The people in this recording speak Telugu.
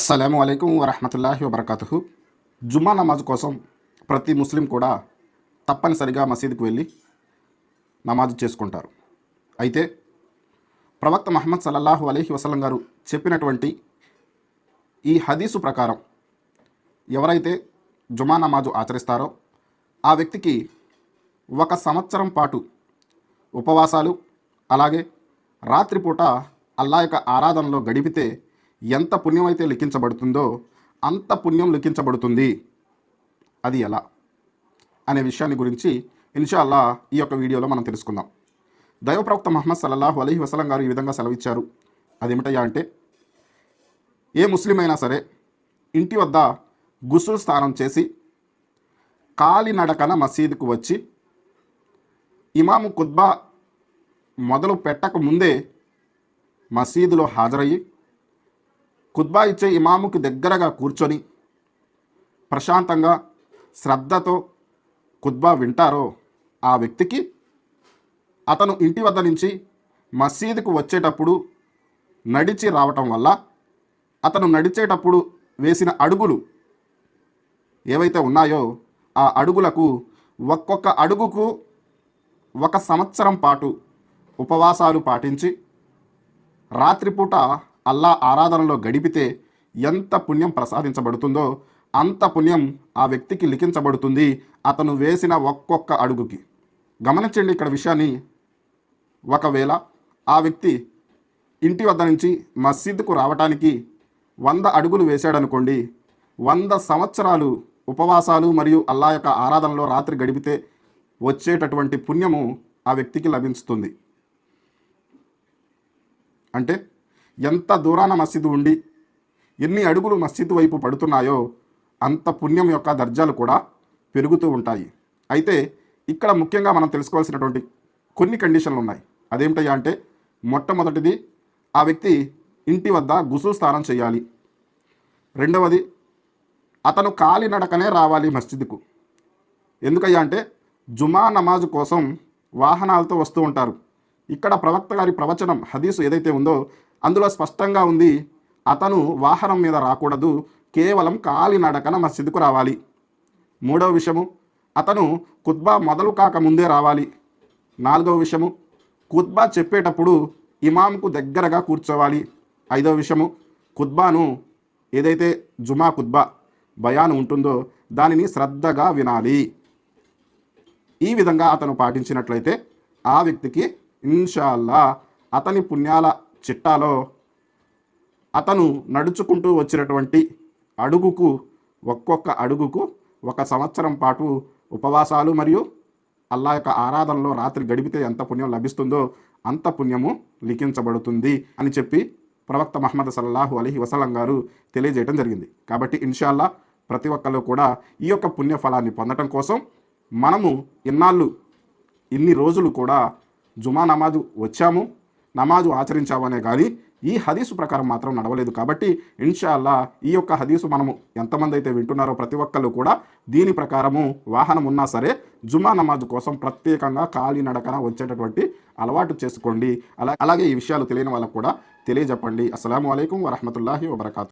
అస్సలం అయికం వరహమతుల్లాహి వబర్కాతుహు. జుమ్మా నమాజ్ కోసం ప్రతి ముస్లిం కూడా తప్పనిసరిగా మసీదుకు వెళ్ళి నమాజ్ చేసుకుంటారు. అయితే ప్రవక్త మహమ్మద్ సల్లల్లాహు అలీహి వసలం గారు చెప్పినటువంటి ఈ హదీసు ప్రకారం ఎవరైతే జుమా నమాజు ఆచరిస్తారో ఆ వ్యక్తికి ఒక సంవత్సరం పాటు ఉపవాసాలు అలాగే రాత్రిపూట అల్లా యొక్క ఆరాధనలో గడిపితే ఎంత పుణ్యం అయితే లిఖించబడుతుందో అంత పుణ్యం లిఖించబడుతుంది. అది ఎలా? అనే విషయాన్ని గురించి ఇన్షాల్లా ఈ యొక్క వీడియోలో మనం తెలుసుకుందాం. దైవప్రవక్త మహమ్మద్ సల్లాహు అలహి వసలం గారు ఈ విధంగా సెలవిచ్చారు. అదేమిటయ్యా అంటే ఏ ముస్లిం అయినా సరే ఇంటి వద్ద గుసులు స్నానం చేసి కాలినడకన మసీదుకు వచ్చి ఇమాము కుద్బా మొదలు పెట్టక ముందే మసీదులో హాజరయ్యి ఖుద్బా ఇచ్చే ఇమాముకి దగ్గరగా కూర్చొని ప్రశాంతంగా శ్రద్ధతో ఖుద్బా వింటారో ఆ వ్యక్తికి అతను ఇంటి వద్ద నుంచి మసీదుకు వచ్చేటప్పుడు నడిచి రావటం వల్ల అతను నడిచేటప్పుడు వేసిన అడుగులు ఏవైతే ఉన్నాయో ఆ అడుగులకు ఒక్కొక్క అడుగుకు ఒక సంవత్సరం పాటు ఉపవాసాలు పాటించి రాత్రిపూట అల్లా ఆరాధనలో గడిపితే ఎంత పుణ్యం ప్రసాదించబడుతుందో అంత పుణ్యం ఆ వ్యక్తికి లిఖించబడుతుంది అతను వేసిన ఒక్కొక్క అడుగుకి. గమనించండి ఇక్కడ విషయాన్ని. ఒకవేళ ఆ వ్యక్తి ఇంటి వద్ద నుంచి మసీదుకు రావటానికి వంద అడుగులు వేశాడనుకోండి వంద సంవత్సరాలు ఉపవాసాలు మరియు అల్లా యొక్క ఆరాధనలో రాత్రి గడిపితే వచ్చేటటువంటి పుణ్యము ఆ వ్యక్తికి లభిస్తుంది అంటే ఎంత దూరాన మసీదు ఉండి ఎన్ని అడుగులు మసీదు వైపు పడుతున్నాయో అంత పుణ్యం యొక్క దర్జాలు కూడా పెరుగుతూ ఉంటాయి. అయితే ఇక్కడ ముఖ్యంగా మనం తెలుసుకోవాల్సినటువంటి కొన్ని కండిషన్లు ఉన్నాయి. అదేమిటయ్యా అంటే మొట్టమొదటిది ఆ వ్యక్తి ఇంటి వద్ద గుసు స్నానం చేయాలి. రెండవది అతను కాలినడకనే రావాలి మస్జిద్కు. ఎందుకయ్యా అంటే జుమా నమాజ్ కోసం వాహనాలతో వస్తూ ఉంటారు. ఇక్కడ ప్రవక్త గారి ప్రవచనం హదీసు ఏదైతే ఉందో అందులో స్పష్టంగా ఉంది అతను వాహనం మీద రాకూడదు కేవలం కాలినడకన మస్జిద్కు రావాలి. మూడవ విషయము అతను కుత్బా మొదలు కాక ముందే రావాలి. నాలుగవ విషయము కుత్బా చెప్పేటప్పుడు ఇమాంకు దగ్గరగా కూర్చోవాలి. ఐదవ విషయము కుత్బాను ఏదైతే జుమా కుత్బా బయాను ఉంటుందో దానిని శ్రద్ధగా వినాలి. ఈ విధంగా అతను పాటించినట్లయితే ఆ వ్యక్తికి ఇన్షాల్లా అతని పుణ్యాల చిట్టాలో అతను నడుచుకుంటూ వచ్చినటువంటి అడుగుకు ఒక్కొక్క అడుగుకు ఒక సంవత్సరం పాటు ఉపవాసాలు మరియు అల్లా యొక్క ఆరాధనలో రాత్రి గడిపితే ఎంత పుణ్యం లభిస్తుందో అంత పుణ్యము లిఖించబడుతుంది అని చెప్పి ప్రవక్త మహమ్మద్ సల్లాహు అలీ వసలం గారు తెలియజేయడం జరిగింది. కాబట్టి ఇన్షాల్లా ప్రతి ఒక్కళ్ళు కూడా ఈ యొక్క పుణ్య ఫలాన్ని పొందటం కోసం మనము ఇన్నాళ్ళు ఇన్ని రోజులు కూడా జుమా నమాజు వచ్చాము. నమాజు ఆచరించామనే కానీ ఈ హదీసు ప్రకారం మాత్రం నడవలేదు. కాబట్టి ఇన్షాల్లా ఈ యొక్క హదీసు మనము ఎంతమంది అయితే వింటున్నారో ప్రతి ఒక్కళ్ళు కూడా దీని ప్రకారము వాహనం ఉన్నా సరే జుమా నమాజు కోసం ప్రత్యేకంగా కాలినడకన వచ్చేటటువంటి అలవాటు చేసుకోండి. అలా అలాగే ఈ విషయాలు తెలియని వాళ్ళకు కూడా తెలియజెప్పండి. అస్సలం అయికం వరహమతుల్లాహి వబర్కాతు.